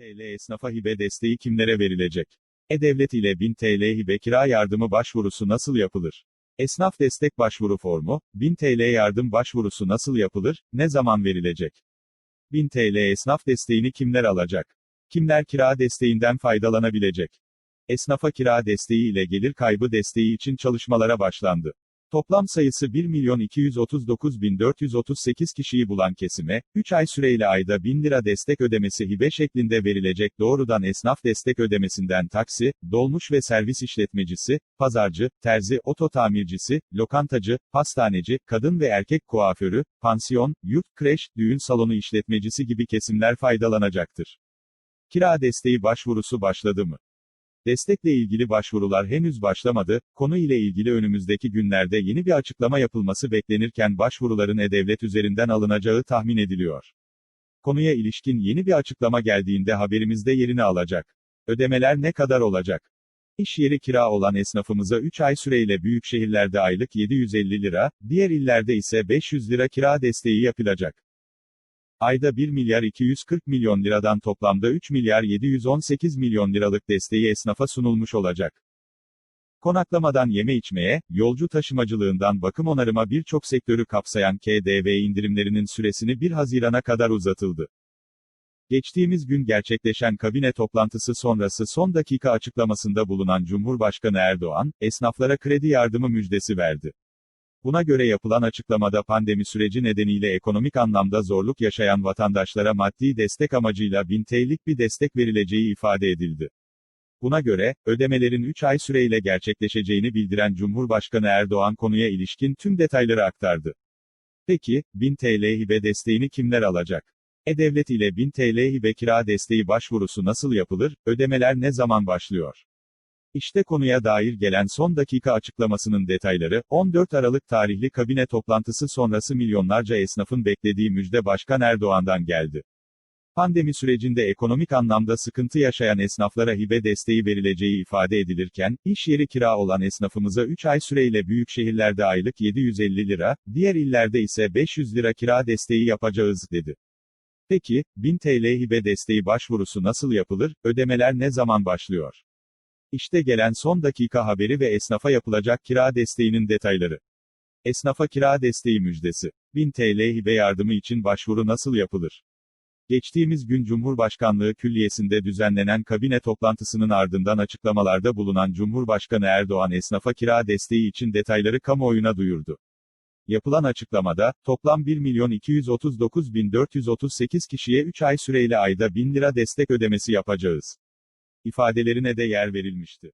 TL esnafa hibe desteği kimlere verilecek? E-Devlet ile 1000 TL hibe kira yardımı başvurusu nasıl yapılır? Esnaf destek başvuru formu, 1000 TL yardım başvurusu nasıl yapılır, ne zaman verilecek? 1000 TL esnaf desteğini kimler alacak? Kimler kira desteğinden faydalanabilecek? Esnafa kira desteği ile gelir kaybı desteği için çalışmalara başlandı. Toplam sayısı 1.239.438 kişiyi bulan kesime, 3 ay süreyle ayda 1000 lira destek ödemesi hibe şeklinde verilecek doğrudan esnaf destek ödemesinden taksi, dolmuş ve servis işletmecisi, pazarcı, terzi, oto tamircisi, lokantacı, pastaneci, kadın ve erkek kuaförü, pansiyon, yurt, kreş, düğün salonu işletmecisi gibi kesimler faydalanacaktır. Kira desteği başvurusu başladı mı? Destekle ilgili başvurular henüz başlamadı, konu ile ilgili önümüzdeki günlerde yeni bir açıklama yapılması beklenirken başvuruların E-Devlet üzerinden alınacağı tahmin ediliyor. Konuya ilişkin yeni bir açıklama geldiğinde haberimizde yerini alacak. Ödemeler ne kadar olacak? İş yeri kira olan esnafımıza 3 ay süreyle büyük şehirlerde aylık 750 lira, diğer illerde ise 500 lira kira desteği yapılacak. Ayda 1 milyar 240 milyon liradan toplamda 3 milyar 718 milyon liralık desteği esnafa sunulmuş olacak. Konaklamadan yeme içmeye, yolcu taşımacılığından bakım onarıma birçok sektörü kapsayan KDV indirimlerinin süresini 1 Haziran'a kadar uzatıldı. Geçtiğimiz gün gerçekleşen kabine toplantısı sonrası son dakika açıklamasında bulunan Cumhurbaşkanı Erdoğan, esnaflara kredi yardımı müjdesi verdi. Buna göre yapılan açıklamada pandemi süreci nedeniyle ekonomik anlamda zorluk yaşayan vatandaşlara maddi destek amacıyla 1000 TL'lik bir destek verileceği ifade edildi. Buna göre, ödemelerin 3 ay süreyle gerçekleşeceğini bildiren Cumhurbaşkanı Erdoğan konuya ilişkin tüm detayları aktardı. Peki, 1000 TL hibe desteğini kimler alacak? E-Devlet ile 1000 TL hibe kira desteği başvurusu nasıl yapılır, ödemeler ne zaman başlıyor? İşte konuya dair gelen son dakika açıklamasının detayları, 14 Aralık tarihli kabine toplantısı sonrası milyonlarca esnafın beklediği müjde Başkan Erdoğan'dan geldi. Pandemi sürecinde ekonomik anlamda sıkıntı yaşayan esnaflara hibe desteği verileceği ifade edilirken, iş yeri kira olan esnafımıza 3 ay süreyle büyük şehirlerde aylık 750 lira, diğer illerde ise 500 lira kira desteği yapacağız, dedi. Peki, 1000 TL hibe desteği başvurusu nasıl yapılır, ödemeler ne zaman başlıyor? İşte gelen son dakika haberi ve esnafa yapılacak kira desteğinin detayları. Esnafa kira desteği müjdesi. 1000 TL hibe yardımı için başvuru nasıl yapılır? Geçtiğimiz gün Cumhurbaşkanlığı Külliyesi'nde düzenlenen kabine toplantısının ardından açıklamalarda bulunan Cumhurbaşkanı Erdoğan esnafa kira desteği için detayları kamuoyuna duyurdu. Yapılan açıklamada, toplam 1.239.438 kişiye 3 ay süreyle ayda 1000 lira destek ödemesi yapacağız ifadelerine de yer verilmişti.